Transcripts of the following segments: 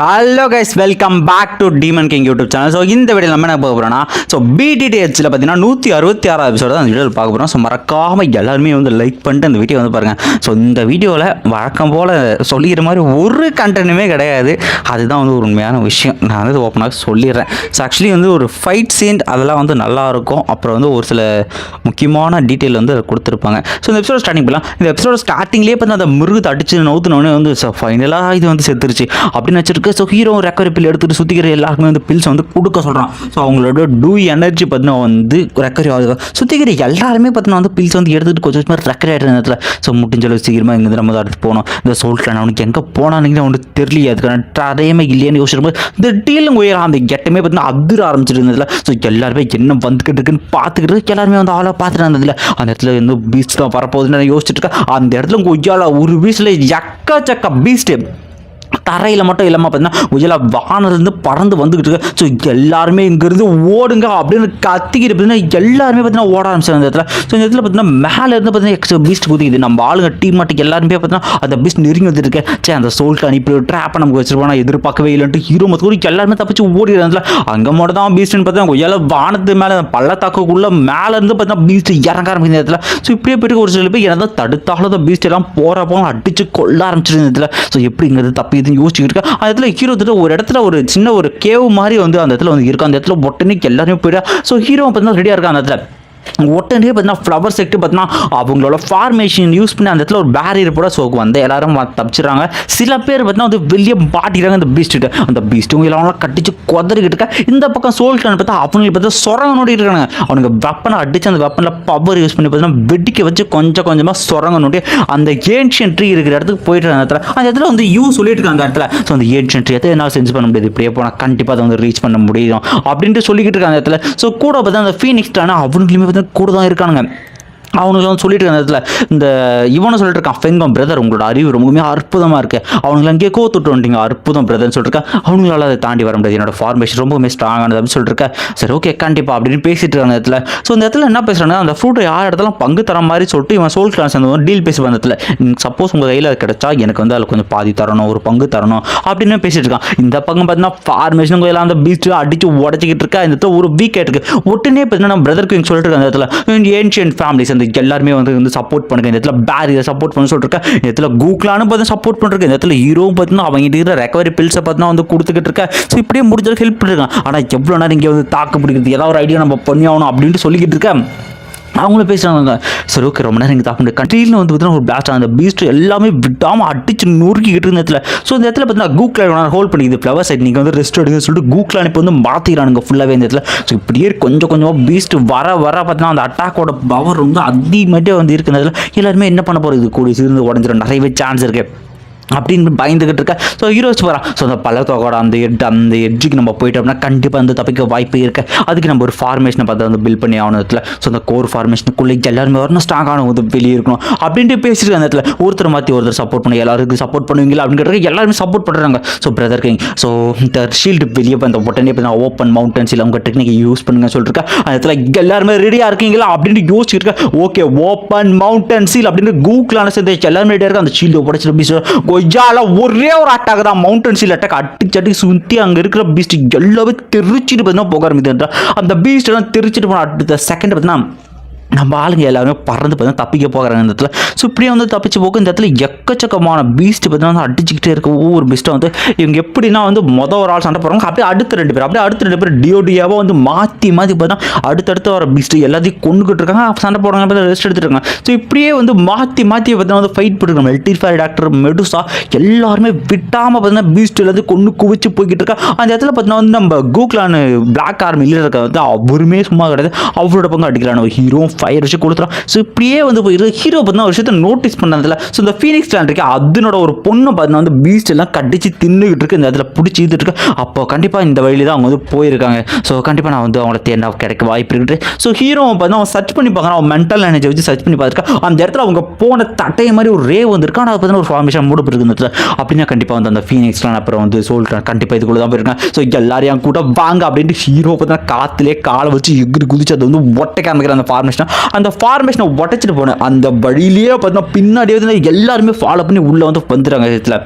Hello guys welcome back to demon king YouTube channel so இந்த video நம்ம என்ன பார்க்க போகிறோம்னா ஸோ பிடிடிஹெச்சில் பார்த்தீங்கன்னா நூற்றி அறுபத்தி ஆறாவது எபிசோட அந்த வீடியோவில் பார்க்க போகிறோம் ஸோ மறக்காமல் எல்லாருமே வந்து லைக் பண்ணிட்டு அந்த வீடியோ வந்து பாருங்கள் ஸோ இந்த வீடியோவில் வழக்கம் போல் சொல்லிக்கிற மாதிரி ஒரு கண்டென்ட்டுமே கிடையாது. அதுதான் வந்து ஒரு உண்மையான விஷயம். நான் வந்து ஓப்பனாக சொல்லிடுறேன். ஸோ ஆக்சுவலி வந்து ஒரு ஃபைட் சீன் அதெல்லாம் வந்து நல்லாயிருக்கும் அப்புறம் வந்து ஒரு சில முக்கியமான டீட்டெயில் வந்து கொடுத்துருப்பாங்க. ஸோ இந்த எபிசோட ஸ்டார்டிங் பண்ணலாம். இந்த எபிசோட ஸ்டார்டிங்லேயே பார்த்து அந்த மிருகத்தை அடிச்சு நவுத்துனோடனே வந்து ஸோ ஃபைனலாக இது வந்து செத்துருச்சு. அப்படின்னு வச்சிருக்கு ஸோ ஹீரோ ரெக்கவரி பில் எடுத்துகிட்டு சுற்றிக்கிற எல்லாருக்குமே வந்து பில்ஸ் வந்து கொடுக்க சொல்கிறான் ஸோ அவங்களோட டூ எனர்ஜி பார்த்தீங்கன்னா வந்து ரெக்கவரி ஆகுது சுற்றிக்கிற எல்லாருமே பார்த்தீங்கன்னா வந்து பில்ஸ் வந்து எடுத்துகிட்டு கொஞ்சம் கொஞ்சமாக ரெக்கரி ஆகிட்டு நேரத்தில் ஸோ முடிஞ்சளவு சீக்கிரமாக இங்கே நம்ம அடுத்து போனோம் இந்த சொல்லிட்டேன் அவனுக்கு எங்கே போனானுங்கன்னு அவனுக்கு தெரியல அதுக்கான தடையுமே இல்லையான்னு யோசிச்சிருக்கும் இந்த டீலும் உயரம் அந்த கெட்டமே பார்த்தீங்கன்னா அதிர ஆரம்பிச்சிருந்ததில்ல ஸோ எல்லாருமே என்ன வந்துக்கிட்டு இருக்குன்னு பார்த்துக்கிட்டு எல்லாருமே வந்து ஆளாக பார்த்துட்டு இருந்ததில்ல அந்த இடத்துல வந்து பீச் தான் வரப்போகுதுன்னு யோசிச்சுட்டு இருக்கேன் அந்த இடத்துல கொய்யால ஒரு பீச்சில் எக்கச்சக்க பீஸ்ட்டு தரையில் மட்டும் இல்லாமல் பார்த்தீங்கன்னா உஜலா வானிலிருந்து பறந்து வந்துக்கிட்டு இருக்கு. ஸோ எல்லாருமே இங்கேருந்து ஓடுங்க அப்படின்னு கத்திக்கிட்டு பார்த்தீங்கன்னா எல்லாருமே பார்த்தீங்கன்னா ஓட ஆரம்பிச்சாங்க இந்த இடத்துல. ஸோ இந்த இடத்துல பார்த்தீங்கன்னா மேலே இருந்து பார்த்தீங்கன்னா எக்ஸ்ட்ரா பீஸ்ட் குதிக்குது. நம்ம ஆளுங்க டீம் மட்டுக்கு எல்லாருமே பார்த்தீங்கன்னா அந்த பீஸ்ட் நெருங்கி வந்துட்டு இருக்கேன் சே அந்த சோல்ட்டு அனுப்பி ட்ராப்பை நமக்கு வச்சிருப்போம் நான் எதிர்பார்க்கவே இல்லைன்ட்டு ஹீரோ மொத்தம் எல்லாருமே தப்பிச்சு ஓடிடுறதுல அங்கே மட்டும் தான் பீஸ்ட்னு பார்த்தீங்கன்னா கொய்யால வானத்து மேலே பள்ளத்தாக்குக்குள்ளே மேலே இருந்து பார்த்தீங்கன்னா பீஸ்ட் இறங்க ஆரம்பிக்கும் இந்த இடத்துல. ஸோ இப்படியே போயிட்டு ஒரு சில பேர் என்ன தடுத்தாலும் அந்த பீஸ்ட் எல்லாம் போகிறப்போ அடிச்சு கொள்ள ஆரம்பிச்சிருந்த இடத்துல. ஸோ எப்படிங்கிறது தப்பி இதுன்னு யோசிச்சுக்கிட்டு இருக்கா? அந்த இடத்துல ஹீரோ வந்துட்டு ஒரு இடத்துல ஒரு சின்ன ஒரு கேவ் மாதிரி வந்து அந்த இடத்துல வந்து இருக்கு? அந்த இடத்துல பொட்டனிக் எல்லாருமே போயிடா ஸோ ஹீரோ பார்த்தீங்கன்னா ரெடியாக இருக்கா அந்த இடத்துல? உடனே பார்த்தீங்கன்னா ஃப்ளவர் செக்ட் பார்த்தீங்கன்னா அவங்களோட ஃபார்மேஷன் யூஸ் பண்ணி அந்த இடத்துல ஒரு பேரியர் போட சோக்கு வந்து எல்லாரும் தப்பிச்சிடுறாங்க. சில பேர் பார்த்தீங்கன்னா வந்து வெளியே மாட்டிக்கிறாங்க அந்த பீஸ்ட்டு அந்த பீஸ்ட்டும் எல்லாம் கட்டிச்சு கொதறிக்கிட்டு இருக்க. இந்த பக்கம் சோல்டன் பார்த்தா அவங்களுக்கு பார்த்தா சுரங்க நோட்டிட்டு இருக்காங்க. அவனுக்கு வெப்பனை அடிச்சு அந்த வெப்பனில் பவர் யூஸ் பண்ணி பார்த்தீங்கன்னா வெடிக்க வச்சு கொஞ்சம் கொஞ்சமாக சுரங்க நோட்டி அந்த ஏன்ஷியன் ட்ரீ இருக்கிற இடத்துக்கு போயிட்டு அந்த இடத்துல அந்த இடத்துல வந்து யூ சொல்லிட்டு இருக்காங்க அந்த இடத்துல. ஸோ அந்த ஏன்ஷியன் ட்ரீ எதை என்னால் சென்ஸ் பண்ண முடியாது? இப்படியே போனால் கண்டிப்பாக அதை வந்து ரீச் பண்ண முடியும். அப்படின்ட்டு சொல்லிக்கிட்டு இருக்காங்க அந்த இடத்துல. ஸோ கூட பார்த்தா அந்த ஃபீனிக்ஸ் ஆனால் அவனுங்களுமே கூட தான் இருக்கானுங்க. அவனுக்கு வந்து சொல்லிட்டு இருக்க இடத்துல இந்த இவனை சொல்லிட்டு இருக்கான் ஃபெங்கம் பிரதர் உங்களோட அறிவு ரொம்பவுமே அற்புதமாக இருக்கு. அவனுங்களை அங்கேயே கோத்துட்டு வந்துட்டீங்க அற்புதம் பிரதர்னு சொல்லிட்டு அவங்களால அதை தாண்டி வர முடியாது. என்னோட ஃபார்மேஷன் ரொம்பவுமே ஸ்ட்ராங்கானது அப்படின்னு சொல்லிட்டு சரி ஓகே கண்டிப்பா அப்படின்னு பேசிட்டு இருக்காங்க அந்த இடத்துல. ஸோ இந்த இடத்துல என்ன பேசுறாங்க அந்த ஃப்ரூட்டை யார் இடத்துல பங்கு தர மாதிரி சொல்லிட்டு இவன் சோல் கிளாஸ் வந்து டீல் பேசி வந்ததுல சப்போஸ் உங்கள் கையில் அது கிடைச்சா எனக்கு வந்து அதில் கொஞ்சம் பாதி தரணும் ஒரு பங்கு தரணும் அப்படின்னு பேசிட்டு இருக்கான். இந்த பக்கம் பார்த்தீங்கன்னா ஃபார்மேஷன் எல்லாம் அந்த பீச்சு அடிச்சு உடச்சிக்கிட்டு இருக்கா. இந்த இடத்துல ஒரு வீக் ஆயிட்டு இருக்கு. உடனே பார்த்தீங்கன்னா நம்ம பிரதர் கிங் சொல்லிட்டு இருக்க அந்த இடத்துல. ஏன்ஷியன் ஃபேமிலிஸ் வந்து எல்லாருமே வந்து வந்து சப்போர்ட் பண்ணுங்க. இந்த இடத்துல பேரியரை சப்போர்ட் பண்ண சொல்லிட்டு இருக்கேன் இந்த இடத்துல கூகுளானு பார்த்து சப்போர்ட் பண்ணிருக்கேன் இந்த இடத்துல ஹீரோவும் பார்த்தீங்கன்னா அவங்க இருக்கிற ரெக்கவரி பில்ஸை பார்த்தீங்கன்னா வந்து கொடுத்துக்கிட்டு இருக்கேன் ஸோ இப்படியே முடிஞ்சளவுக்கு ஹெல்ப் பண்ணிருக்கேன் ஆனால் எவ்வளோ நேரம் இங்கே வந்து தாக்கு பிடிக்கிறது? ஏதாவது ஒரு ஐடியா நம்ம பண்ணி ஆகணும் அப்படின்ட்டு சொல்லிக்கிட்டு இருக்கேன் அவங்களும் பேசுகிறாங்க சரி ஓகே ரொம்ப நேரம் இங்கே தாக்கு கண்ட்ரியில் வந்து பார்த்தீங்கன்னா ஒரு பிளாஸ்ட் அந்த பீஸ்ட் எல்லாமே விடாமல் அடிச்சு நொறுக்கிக்கிட்டு இருந்த இடத்துல. ஸோ இந்த இடத்துல பார்த்தீங்கன்னா கூகுளில் ஹோல்ட் பண்ணிக்குது. ஃப்ளவர் சைட் நீங்கள் வந்து ரெஸ்ட் எடுங்க சொல்லிட்டு கூகுளில் அனுப்பி வந்து மாற்றிக்கிறானுங்க ஃபுல்லாகவே இந்த இடத்துல. ஸோ இப்படியே கொஞ்சம் கொஞ்சமாக பீஸ்ட் வர வர பார்த்தீங்கன்னா அந்த அட்டாக்கோட பவர் வந்து அதிகமாகிட்டே வந்து இருக்கிறதுல எல்லாருமே என்ன பண்ண போகிறது கூடிய சிறந்து உடஞ்சிடும் நிறையவே சான்ஸ் இருக்குது அப்படின்னு பயந்துகிட்டு இருக்க. ஸோ ஹீரோஸ் போகிறான் ஸோ அந்த பள்ளத்தோட அந்த எட் அந்த எட்ஜுக்கு நம்ம போயிட்டோம் அப்படின்னா கண்டிப்பாக வந்து தப்பிக்க வாய்ப்பு இருக்கு. அதுக்கு நம்ம ஒரு ஃபார்மேஷனை பார்த்து வந்து பில் பண்ணி ஆகணும் இடத்துல. ஸோ அந்த கோர் ஃபார்மேஷனுக்குள்ளே எல்லாருமே வரணும் ஸ்ட்ராங்கான வந்து வெளியே இருக்கணும். அப்படின்ட்டு பேசிட்டு அந்த இடத்துல ஒருத்தர் மாற்றி ஒருத்தர் சப்போர்ட் பண்ணி. எல்லாருக்கும் சப்போர்ட் பண்ணுவீங்களா? அப்படின்னு எல்லாருமே சப்போர்ட் பண்ணுறாங்க ஸோ பிரதர் கிங் ஸோ இந்த ஷீல்டு வெளியே அந்த உடனே இப்போ ஓப்பன் மவுண்டன்ஸ் இல்லை உங்கள் டெக்னிக்கை யூஸ் பண்ணுங்க சொல்லிட்டு அந்த இடத்துல எல்லாருமே ரெடியாக இருக்கீங்களா? அப்படின்னு யோசிச்சுட்டு இருக்கேன். ஓகே ஓப்பன் மவுண்டன் சீல் அப்படின்னு கூகுளான சேர்ந்து எல்லாருமே ரெடியாக இருக்கா அந்த ஷீல்டு உடச்சிட்டு கொய்யால ஒரே ஒரு அட்டாக் தான் மவுண்டன் சீல் அட்டாக் அடிச்சு அடி சுற்றி அங்கே இருக்கிற பீஸ்ட் எல்லாமே தெரிச்சிட்டு பார்த்தீங்கன்னா போக ஆரம்பிக்குது அந்த பீஸ்ட் எல்லாம் தெரிச்சிட்டு போன அடுத்த செகண்ட் பார்த்தீங்கன்னா நம்ம ஆளுங்க எல்லாருமே பறந்து பார்த்தீங்கன்னா தப்பிக்க போகிறாங்க இந்த இடத்துல. ஸோ இப்படியே வந்து தப்பிச்சு போக்கு இந்த இடத்துல எக்கச்சக்கமான பீஸ்ட் பார்த்தீங்கன்னா வந்து அடிச்சுக்கிட்டே இருக்க ஒவ்வொரு பீஸ்ட்டும் வந்து இவங்க எப்படின்னா வந்து மொதல் ஒரு ஆள் சண்டை போடுறாங்க. அப்படியே அடுத்த ரெண்டு பேர். அப்படியே அடுத்த ரெண்டு பேர் டிஓடியாவாக வந்து மாற்றி மாற்றி பார்த்தீங்கன்னா அடுத்தடுத்து வர பீஸ்ட் எல்லாத்தையும் கொண்டுகிட்டு இருக்காங்க. சண்டை போடுறாங்க ரெஸ்ட் எடுத்துட்டு இருக்காங்க. ஸோ இப்படியே வந்து மாற்றி மாற்றி பார்த்தீங்கன்னா வந்து ஃபைட் பண்ணிருக்காங்க மெல்டிஃபை டாக்டர் மெடுசா எல்லாருமே விட்டாமல் பார்த்தீங்கன்னா பீஸ்ட் எல்லாத்தையும் கொண்டு குவிச்சு போய்கிட்டு இருக்கா. அந்த இடத்துல பார்த்தீங்கன்னா வந்து நம்ம கூக்லான்னு பிளாக் ஆர்மி இருக்க வந்து அவருமே சும்மா கிடையாது. அவரோட பக்கம் அடிக்கிறான் ஹீரோ ஃபயர் வச்சு கொடுத்துறான் ஸோ இப்படியே வந்து போயிருக்கு ஹீரோ பார்த்தீங்கன்னா ஒரு விஷயத்தை நோட்டீஸ் பண்ணதில்ல ஸோ இந்த ஃபீனிக்ஸ் ஸ்டாண்ட் இருக்கு அதனோட ஒரு பொண்ணு பார்த்தீங்கன்னா வந்து பீஸ்ட் எல்லாம் கடிச்சு தின்னுகிட்டு இருக்கு. இந்த இடத்துல பிடிச்சி இருக்கு. அப்போ கண்டிப்பாக இந்த வழியில தான் அவங்க வந்து போயிருக்காங்க. ஸோ கண்டிப்பாக நான் வந்து அவங்கள தேர்ந்தா கிடைக்க வாய்ப்பு இருக்குது. ஸோ ஹீரோ பார்த்தா அவன் சர்ச் பண்ணி பார்க்குறான். அவன் மென்டல் எனர்ஜி வச்சு சர்ச் பண்ணி பார்த்துருக்கா. அந்த இடத்துல அவங்க போன தட்டையை மாதிரி ஒரு ரே வந்திருக்கான் ஆனால் அது பார்த்தீங்கன்னா ஒரு ஃபார்மேஷன் மூடு இருக்கு இந்த இடத்துல. அப்படின்னா கண்டிப்பாக வந்து அந்த ஃபீனிக்ஸ்லாம் அப்புறம் வந்து சொல்கிறேன் கண்டிப்பாக இதுக்குள்ள தான் போயிருக்கேன் ஸோ எல்லாரையும் கூட வாங்க அப்படின்ட்டு ஹீரோ பார்த்தீங்கன்னா காற்றுலேயே காலை வச்சு எகிரி குதிச்சு அது வந்து ஒட்டை காமிக்கிற அந்த ஃபார்மேஷன் அந்த ஃபார்மேஷனை உடச்சிட்டு போனேன். அந்த வழியிலேயே பார்த்தீங்கன்னா பின்னாடியே வந்து எல்லாருமே ஃபாலோ பண்ணி உள்ளே வந்து வந்துடுறாங்க இதில்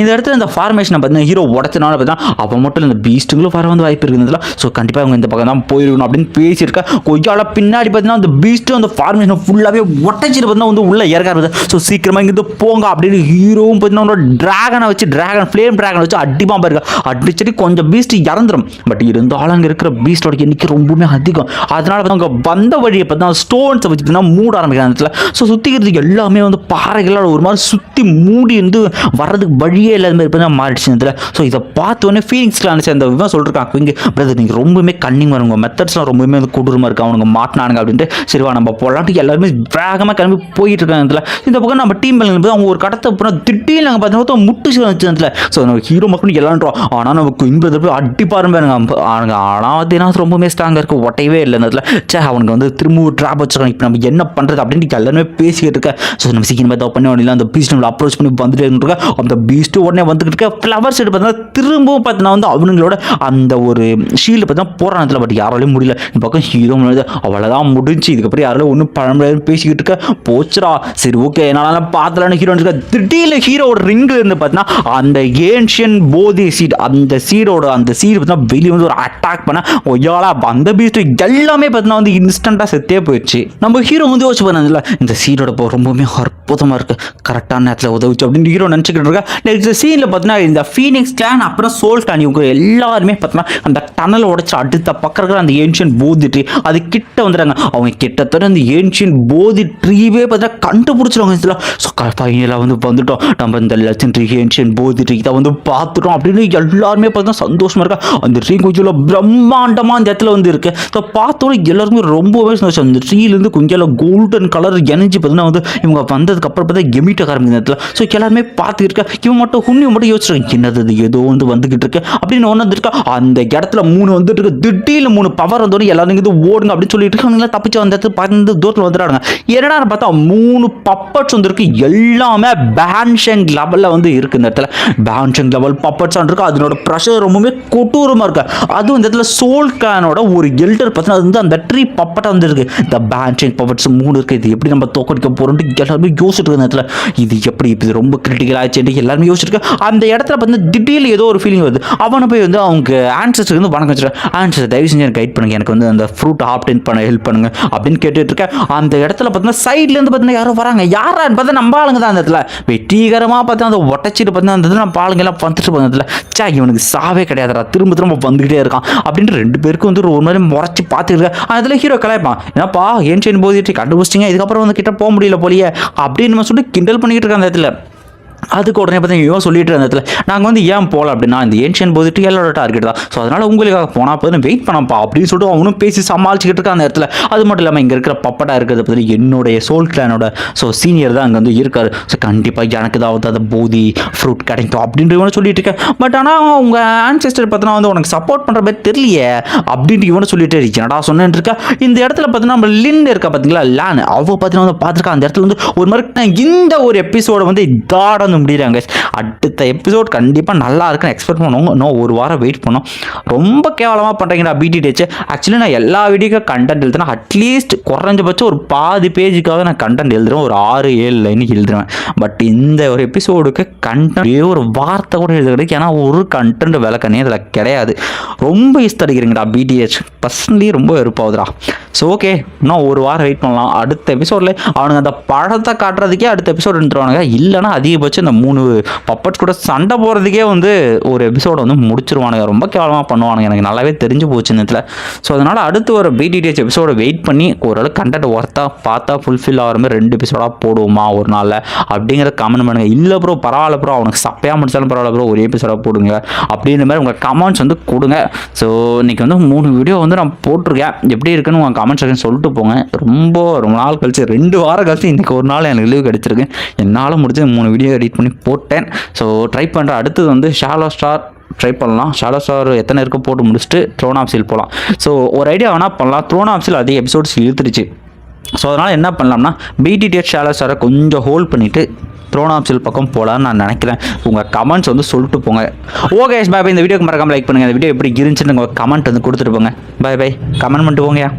இந்த இடத்துல இந்த ஃபார்மேஷனை பார்த்தீங்கன்னா ஹீரோ உடச்சனால பார்த்தீங்கன்னா அவன் மட்டும் இந்த பீஸ்ட்டுங்களும் வர வந்து வாய்ப்பு இருக்குதுல ஸோ கண்டிப்பாக அவங்க இந்த பக்கம் தான் போயிருக்கணும் அப்படின்னு பேசியிருக்கா. கொய்யால பின்னாடி பார்த்தீங்கன்னா அந்த பீஸ்ட்டும் அந்த ஃபார்மேஷனை ஃபுல்லாகவே உடச்சிட்டு பார்த்தீங்கன்னா வந்து உள்ளே இறக்க ஆரம்பிச்சு ஸோ சீக்கிரமாக இங்கிருந்து போங்க அப்படின்னு ஹீரோவும் பார்த்தீங்கன்னா ட்ராகனை வச்சு ட்ராகன் ஃப்ளேம் ட்ராகனை வச்சு அடிப்பான் பாருங்க. அடிச்சுட்டு கொஞ்சம் பீஸ்ட் இறந்துடும் பட் இருந்தாலும் அங்கே இருக்கிற பீஸ்டோட எண்ணிக்கை ரொம்பவுமே அதிகம். அதனால பார்த்தா அவங்க வந்த வழியை பார்த்தீங்கன்னா ஸ்டோன்ஸை வச்சு பார்த்தீங்கன்னா மூட ஆரம்பிக்கிற இடத்துல. ஸோ சுற்றிக்கிறதுக்கு எல்லாமே வந்து பாறைகளால் ஒரு மாதிரி சுற்றி மூடி வந்து வர்றதுக்கு வழியே இல்லாத மாதிரி பார்த்தா மாறிடுச்சு இதில். ஸோ இதை பார்த்தோன்னே உடனே ஃபீலிங்ஸ்க்கு அனுப்பிச்சு அந்த விவரம் சொல்லிருக்காங்க இங்கே பிரதர் நீங்கள் ரொம்பவுமே கன்னிங் வருங்க மெத்தட்ஸ்லாம் ரொம்பவுமே வந்து கொடூரமாக இருக்குது அவனுங்க மாட்டினானுங்க அப்படின்ட்டு சரிவா நம்ம போகலான்ட்டு எல்லாருமே வேகமாக கிளம்பி போயிட்டு இருக்காங்க இதில். இந்த பக்கம் நம்ம டீம் போது அவங்க ஒரு கடத்தை அப்புறம் திடீர்னு நாங்கள் பார்த்தீங்கன்னா முட்டு வச்சு ஸோ நம்ம ஹீரோ மக்கள் எல்லான்றோம் ஆனால் நமக்கு இன்பதை போய் அடிப்பாருங்க பாருங்க அவனுங்க ஆனால் என்ன ரொம்பவுமே ஸ்ட்ராங்காக இருக்குது ஒட்டையவே இல்லை அந்த சே அவனுக்கு வந்து திரும்ப ட்ராப் வச்சிருக்காங்க. இப்போ நம்ம என்ன பண்ணுறது அப்படின்ட்டு எல்லாருமே பேசிக்கிட்டு இருக்க. ஸோ நம்ம சீக்கிரமாக ஏதாவது பண்ணி வேண்டிய அந்த பீஸ் நம்மளை அப்ரோச் பண்ணி வந்துட்டு இருக்கா. அந்த பீஸ்ட்டு உடனே வந்துக்கிட்டு இருக்க ஃப்ளவர் சைடு பார்த்தீங்கன்னா திரும்பவும் பார்த்தீங்கன்னா வந்து அவனுங்களோட அந்த ஒரு ஷீல்டு பார்த்தீங்கன்னா போராட்டத்தில் பட் யாராலையும் முடியல. இந்த பக்கம் ஹீரோ அவ்வளோதான் முடிஞ்சு. இதுக்கப்புறம் யாராலும் ஒன்றும் பழமுடியாது பேசிக்கிட்டு இருக்க. போச்சுடா. சரி ஓகே என்னால் பார்த்தலான்னு ஹீரோ இருக்க. திடீர்னு ஹீரோட ரிங்கில் இருந்து பார்த்தீங்கன்னா அந்த ஏன்ஷியன் போதி சீட் அந்த சீடோட அந்த சீடு பார்த்தீங்கன்னா வெளியே வந்து ஒரு அட்டாக் பண்ண ஒய்யாலா அந்த பீஸ்ட் எல்லாமே பார்த்தீங்கன்னா வந்து இன்ஸ்டண்ட்டாக செத்தே போயிடுச்சு. நம்ம ஹீரோ வந்து யோசிச்சு பண்ணதில்ல இந்த சீடோட போ ரொம்பவுமே அற்புதமாக இருக்குது கரெக்டான நேரத்தில் உதவிச்சு அப்படின்னு ஹீரோ நினச்சிக்கிட்டு இருக்கா. நெக்ஸ்ட் சீனில் பார்த்தீங்கன்னா இந்த ஃபீனிக்ஸ் கிளான் அப்புறம் சோல் கிளான் இவங்க எல்லாருமே பார்த்தீங்கன்னா அந்த டனல் உடைச்சு அடுத்த பக்கம் இருக்கிற அந்த ஏன்ஷியன் போதி ட்ரீ அது கிட்ட வந்துடுறாங்க. அவங்க கிட்டத்தட்ட அந்த ஏன்ஷியன் போதி ட்ரீவே பார்த்தீங்கன்னா கண்டுபிடிச்சிருவாங்க இதில். ஸோ ஃபைனலாக வந்து வந்துட்டோம். நம்ம இந்த லெஜண்டரி ஏன்ஷியன் போதி ட்ரீ இதை வந்து பார்த்துட்டோம் அப்படின்னு எல்லாருமே பார்த்தீங்கன்னா சந்தோஷமாக இருக்கா அந்த ட்ரீ கொஞ்சம் பிரம்மாண்டமாக அந்த இடத்துல வந்து இருக்கு. ஸோ பார்த்தோன்னே எல்லாருமே ரொம்பவே சந்தோஷம். அந்த ட்ரீலேருந்து கொஞ்சம் கோல்டன் கலர் எனர்ஜி பார்த்தீங்கன்னா வந்து இவங்க வந்ததுக்கு அப்புறம் பார்த்தா எமிட்ட ஆரம்பிக்கும் இந்த இடத்துல. ஸோ எல்லாருமே பார்த்துருக்கேன் இவன் மட்டும் ஹுண்ணி மட்டும் யோசிச்சிருக்கேன் என்னது இது? ஏதோ வந்து வந்துகிட்டு இருக்கு அப்படின்னு ஒன்று இருக்கா. அந்த இடத்துல மூணு வந்துட்டு இருக்கு. திடீர்னு மூணு பவர் வந்தோடனே எல்லாரும் இது ஓடுங்க அப்படின்னு சொல்லிட்டு இருக்காங்க. தப்பிச்சு வந்த இடத்துல தூரத்தில் வந்துடுறாங்க. என்னடா பார்த்தா மூணு பப்பட்ஸ் வந்துருக்கு எல்லாமே பேன்ஷங் லெவலில் வந்து இருக்கு இந்த இடத்துல. பேன்ஷங் லெவல் பப்பட்ஸ் இருக்கு. அதனோட ப்ரெஷர் ரொம்பவே கொட்டூரமாக இருக்கு. அதுவும் இந்த இடத்துல சோல் கேனோட ஒரு எல்டர் பார்த்தீங்கன்னா அது வந்து அந்த ட்ரீ பப்பட்டாக வந்துருக்கு இந்த பேன்ஷங் பப்பட்ஸ் மூணு இருக்கு. இது எப்படி நம்ம தோக்கடிக்க போறோம்னு எல்லாருமே யோசிச்சுட்டு இருக்க இந்த இடத்துல. இது எப்படி இது ரொம்ப கிரிட்டிக்கல் ஆச்சுட்டு எல்லாருமே யோசிச்சிருக்க அந்த இடத்துல வந்து திடீர்னு ஏதோ ஒரு ஃபீலிங் வருது. அவனை போய் வந்து அவங்க ஆன்சர்ஸ்க்கு வந்து வணக்கம் வச்சிருக்கேன் ஆன்சர் தயவு செஞ்சு எனக்கு கைட் பண்ணுங்க. எனக்கு வந்து அந்த ஃப்ரூட் ஆப்டின் பண்ண ஹெல்ப் பண்ணுங்க அப்படின்னு கேட்டுட்டு இருக்கேன் அந்த இடத்துல பார்த்தீங்கன்னா சைட்லேருந்து பார்த்தீங்கன்னா யாரோ வராங்க. யாரான்னு பார்த்தா நம்ம ஆளுங்க தான் அந்த இடத்துல. வெற்றிகரமாக பார்த்தா அந்த ஒட்டச்சிட்டு பார்த்தீங்கன்னா அந்த இடத்துல நம்ம ஆளுங்க எல்லாம் வந்துட்டு போன சா இவனுக்கு சாவே கிடையாதுடா. திரும்ப திரும்ப வந்துகிட்டே இருக்கான். அப்படின்ட்டு ரெண்டு பேருக்கும் வந்து ஒரு மாதிரி முறைச்சி பார்த்துருக்கேன் அதில் ஹீரோ கலாய்ப்பான். ஏன்னாப்பா ஏன் செய்யும் போது கண்டுபிடிச்சிங்க இதுக்கப்புறம் வந்து கிட்ட போக முடியல போலியே அப்படின்னு சொல்லிட்டு சொல்லி கிண்டல் பண்ணிக்கிட்டு இருக்கான் அந்த இடத்துல. அதுக்கு உடனே பார்த்தீங்கன்னா இவன் சொல்லிட்டு இருந்த இடத்துல நாங்கள் வந்து ஏன் போகல அப்படின்னா இந்த ஏன்ஷியன் போதிட்டு எல்லாரோட டார்கெட் தான். ஸோ அதனால் உங்களுக்காக போனால் போதும் வெயிட் பண்ணப்பா அப்படின்னு சொல்லிட்டு அவனும் பேசி சமாளிச்சுக்கிட்டு இருக்கான் அந்த இடத்துல. அது மட்டும் இல்லாமல் இங்கே இருக்கிற பப்படா இருக்கிறது பற்றி என்னுடைய சோல் கிளானோட ஸோ சீனியர் தான் அங்கே வந்து இருக்கார். ஸோ கண்டிப்பாக எனக்கு ஏதாவது அந்த போதி ஃப்ரூட் கிடைக்கும் அப்படின்ற இவனை சொல்லிட்டு இருக்கேன். பட் ஆனால் உங்கள் ஆன்செஸ்டர் பார்த்தீங்கன்னா வந்து உனக்கு சப்போர்ட் பண்ணுற மாதிரி தெரியலையே அப்படின்ட்டு இவனை சொல்லிட்டு என்னடா சொன்னேன்னு இருக்கா? இந்த இடத்துல பார்த்தீங்கன்னா நம்ம லின் இருக்கா பார்த்தீங்களா லேன் அவ பார்த்தீங்கன்னா வந்து பார்த்துருக்கா அந்த இடத்துல வந்து ஒரு மாதிரி இந்த ஒரு எபிசோட வந்து தாடம் வந்து முடியறாங்க அடுத்த எபிசோட் கண்டிப்பாக நல்லா இருக்குன்னு எக்ஸ்பெக்ட் பண்ணுவோம் இன்னும் ஒரு வாரம் வெயிட் பண்ணோம். ரொம்ப கேவலமாக பண்ணுறீங்கடா பிடிடிஹெச் ஆக்சுவலி நான் எல்லா வீடியோக்கும் கண்டென்ட் எழுதுனா அட்லீஸ்ட் குறைஞ்சபட்சம் ஒரு பாதி பேஜுக்காக நான் கண்டென்ட் எழுதுறேன். ஒரு ஆறு ஏழு லைனுக்கு எழுதுருவேன் பட் இந்த ஒரு எபிசோடுக்கு கண்டென்ட் ஒரு வார்த்தை கூட எழுத கிடையாது ஏன்னா ஒரு கண்டென்ட் விளக்கணே அதில் கிடையாது. ரொம்ப இஸ்தடிக்கிறீங்கடா பிடிஹெச் பர்சனலி ரொம்ப வெறுப்பாகுதுடா. ஸோ ஓகே இன்னும் ஒரு வாரம் வெயிட் பண்ணலாம். அடுத்த எபிசோடில் அவனுங்க அந்த பழத்தை காட்டுறதுக்கே அடுத்த எபிசோடு எடுத்துருவானுங்க இல்லைன்னா அதிகபட்சம் இந்த மூணு பப்பட்ஸ் கூட சண்டை போகிறதுக்கே வந்து ஒரு எபிசோட வந்து முடிச்சிருவானுங்க. ரொம்ப கேவலமாக பண்ணுவானுங்க. எனக்கு நல்லாவே தெரிஞ்சு போச்சு இந்த ஸோ அதனால் அடுத்து ஒரு பிடிடிஹெச் எபிசோட வெயிட் பண்ணி ஓரளவு கண்டென்ட் ஒர்த்தாக பார்த்தா ஃபுல்ஃபில் ஆகிற மாதிரி ரெண்டு எபிசோடாக போடுவோமா ஒரு நாளில்? அப்படிங்கிற கமெண்ட் பண்ணுங்க. இல்லை ப்ரோ பரவாயில்ல ப்ரோ அவனுக்கு சப்பையாக முடிச்சாலும் பரவாயில்ல ப்ரோ ஒரே எபிசோடாக போடுங்க. அப்படின்ற மாதிரி உங்கள் கமெண்ட்ஸ் வந்து கொடுங்க. ஸோ இன்றைக்கி வந்து மூணு வீடியோ வந்து நான் போட்டிருக்கேன். எப்படி இருக்குன்னு உங்கள் கமெண்ட் செக்ஷன் சொல்லிட்டு போங்க. ரொம்ப ரொம்ப நாள் கழிச்சு ரெண்டு வாரம் கழிச்சு இன்றைக்கி ஒரு நாள் எனக்கு லீவ் கிடச்சிருக்கு. என்னால் முடிச்சு மூணு வீடியோ எடிட் பண்ணி போட்டேன். ஸோ ட்ரை பண்ணுறேன் அடுத்தது வந்து ஷாலோ ஸ்டார் ட்ரை பண்ணலாம். ஷாலோ ஸ்டார் எத்தனை இருக்க போட்டு முடிச்சுட்டு த்ரோன் ஆப்ஸில் போகலாம் ஸோ ஒரு ஐடியா வேணால் பண்ணலாம். த்ரோன் ஆப்ஸில் அதிக எபிசோட்ஸ் இழுத்துருச்சு. ஸோ அதனால் என்ன பண்ணலாம்னா பிடிடிஎச் ஷாலோ ஸ்டாரை கொஞ்சம் ஹோல்ட் பண்ணிவிட்டு த்ரோன் ஆப்ஸில் பக்கம் போகலான்னு நான் நினைக்கிறேன். உங்கள் கமெண்ட்ஸ் வந்து சொல்லிட்டு போங்க. ஓகே பாய் இந்த வீடியோக்கு மறக்காமல் லைக் பண்ணுங்கள் இந்த வீடியோ எப்படி இருந்துச்சுன்னு உங்கள் கமெண்ட் வந்து கொடுத்துட்டு போங்க. பாய் பாய் கமெண்ட் பண்ணிட்டு போங்கயா